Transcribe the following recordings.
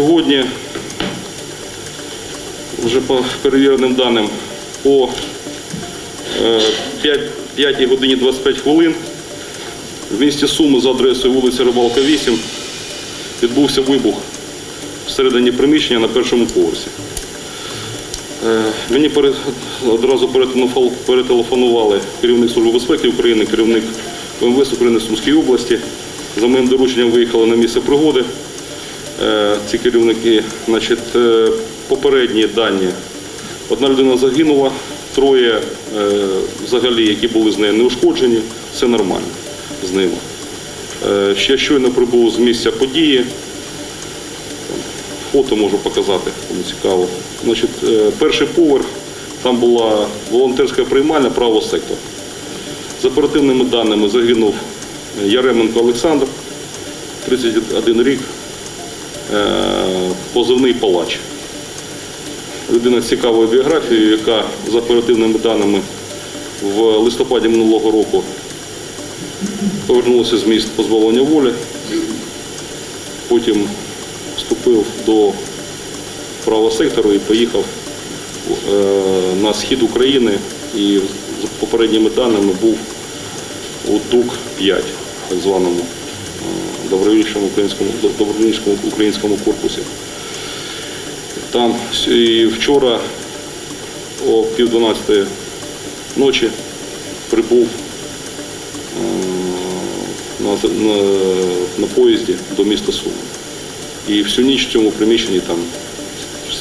Сьогодні, вже по перевіреним даним, по е, 5, 5 годині 25 хвилин в місті Суми за адресою вулиця Рибалка 8 відбувся вибух всередині приміщення на першому поверсі. Е, Мені одразу перетелефонували керівник Служби безпеки України, керівник МВС України в Сумській області. За моїм дорученням виїхали на місце пригоди. Е, Ці керівники, значить, е, попередні дані. Одна людина загинула, троє е, взагалі, які були з нею не ушкоджені, все нормально з ними. Ще щойно прибув з місця події. Фото можу показати, кому цікаво. Значить, перший поверх, там була волонтерська приймальня, право сектор. За оперативними даними загинув Яременко Олександр, 31 рік, позивний палач. Людина з цікавою біографією, яка за оперативними даними в листопаді минулого року повернулася з міст позбавлення волі. Потім вступив до правого сектору і поїхав е, на схід України і за попередніми даними був у ТУК-5, так званому добровільчому українському, добровільчому українському корпусі. Там і вчора о пів 12 ночі прибув е, на, на, на поїзді до міста Суми. І всю ніч в цьому приміщенні там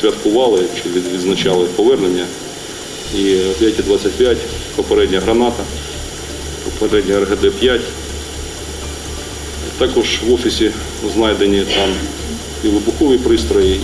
святкували чи відзначали повернення. І о 5.25 попередня граната, попередня РГД-5. Також в офісі знайдені там і вибухові пристрої.